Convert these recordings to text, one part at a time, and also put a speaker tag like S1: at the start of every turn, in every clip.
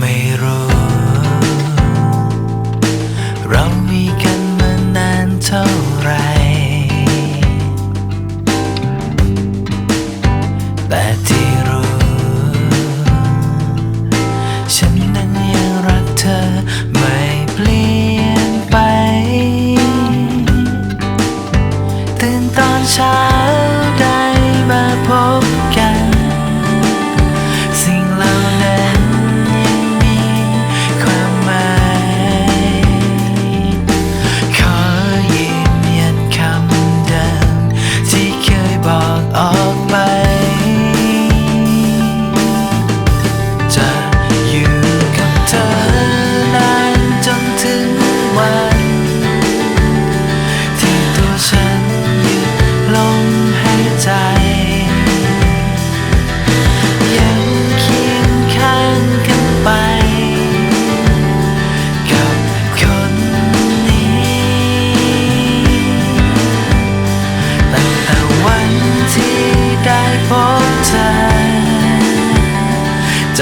S1: ไม่รู้ เรามีกันมานานเท่าไร แต่ที่รู้ ฉันนั้นยังรักเธอไม่เปลี่ยนไป ตื่นตอนเช้า ใจ ยังเคียข้างกันไป กับคนนี้ ตั้แต่วันที่ได้พบเธอใจ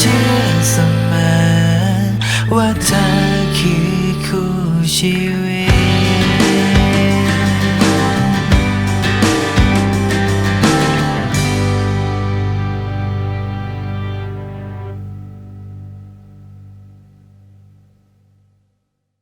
S1: ชื่นเสมอว่าเธอคือคู่ชีวิต